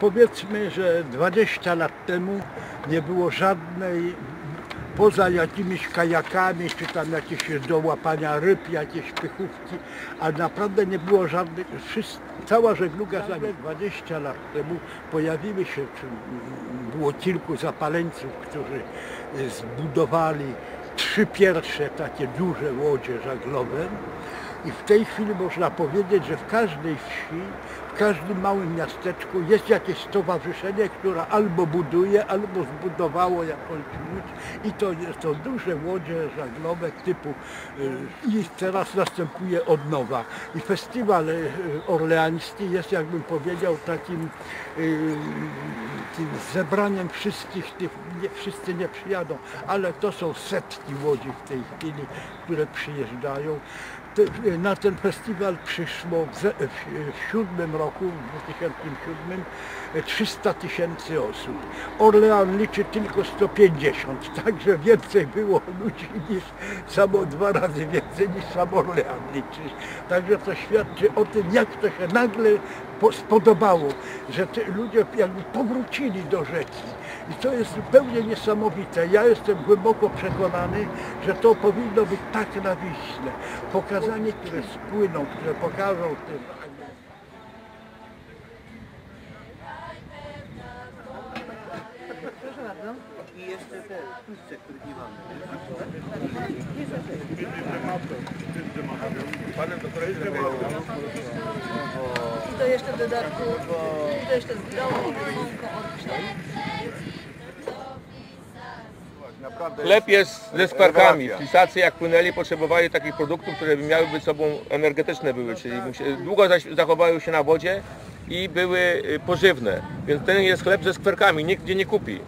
powiedzmy, że 20 lat temu nie było żadnej, poza jakimiś kajakami, czy tam jakieś do łapania ryb, jakieś pychówki, a naprawdę nie było żadnych, wszyscy, cała żegluga zanim 20 lat temu pojawiły się, czy było kilku zapaleńców, którzy y, zbudowali trzy pierwsze takie duże łodzie żaglowe i w tej chwili można powiedzieć, że w każdej wsi, w każdym małym miasteczku jest jakieś stowarzyszenie, które albo buduje, albo zbudowało jakąś łódź i to to duże łodzie żaglowe typu y, i teraz następuje odnowa. I festiwal y, orleański jest jakbym powiedział takim y, zebraniem wszystkich tych, nie, wszyscy nie przyjadą, ale to są setki łodzi w tej chwili, które przyjeżdżają. Te- Na ten festiwal przyszło w, w, w siódmym roku, w 2007, 300 tysięcy osób. Orlean liczy tylko 150, także więcej było ludzi niż samo dwa razy więcej niż sam Orlean liczy. Także to świadczy o tym, jak to się nagle spodobało, że te ludzie jakby powrócili do rzeki. I to jest zupełnie niesamowite. Ja jestem głęboko przekonany, że to powinno być tak na Wiśle. Pokazanie, które spłyną, które pokażą tym. Proszę bardzo. I jeszcze te puszcze, których nie mamy. I to jeszcze w dodatku, i to jeszcze z Chleb jest ze skwarkami. rewelacja. Pisacy jak płynęli potrzebowali takich produktów, które by miały być sobą energetyczne były, czyli długo zachowały się na wodzie i były y, pożywne. Więc ten jest chleb ze skwarkami, nigdzie nie kupi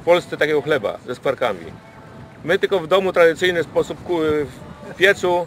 w Polsce takiego chleba ze skwarkami. My tylko w domu tradycyjny sposób w piecu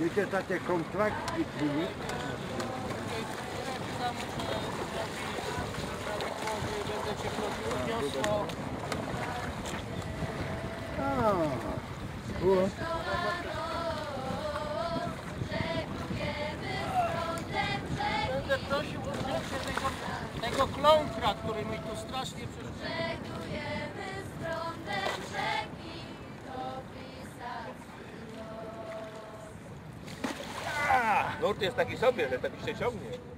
Wiecie, takie kontrakty były, A, było. Będę prosił o zdjęcie tego, tego klątra, który mi tu strasznie przeszkadza. Nurt jest taki sobie, że taki się ciągnie.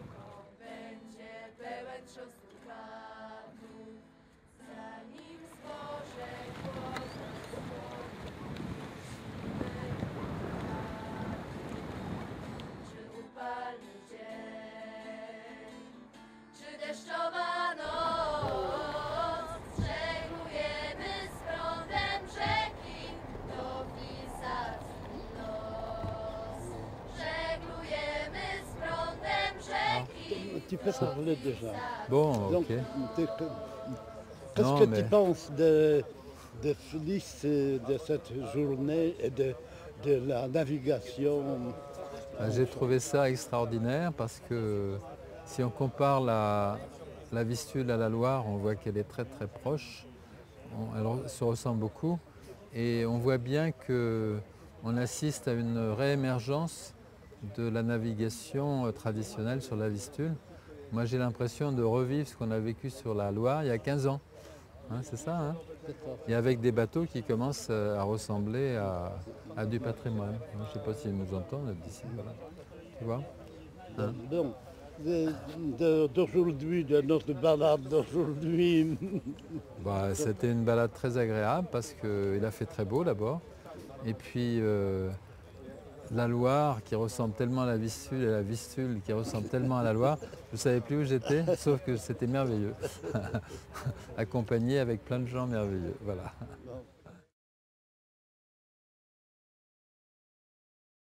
Tu peux parler déjà. Bon, Donc, ok. qu'est-ce que mais- tu penses de, de euh, de cette journée et de, de la navigation? Ben, J'ai trouvé ça extraordinaire parce que si on compare la, la Vistule à la Loire, on voit qu'elle est très très proche. On- elle se ressemble beaucoup et on voit bien qu'on assiste à une réémergence de la navigation euh, traditionnelle sur la Vistule. Moi j'ai l'impression de revivre ce qu'on a vécu sur la Loire il y a 15 ans. Hein, C'est ça hein? Et avec des bateaux qui commencent euh, à ressembler à, à du patrimoine. Je ne sais pas s'ils nous entendent d'ici. Voilà. Tu vois? Hein? Donc, d'aujourd'hui, de notre balade d'aujourd'hui, Bah, C'était une balade très agréable parce qu'il a fait très beau d'abord. Et puis euh, la Loire qui ressemble tellement à la Vistule et la Vistule qui ressemble tellement à la Loire, je ne savais plus où j'étais, sauf que c'était merveilleux. Accompagné avec plein de gens merveilleux. Voilà.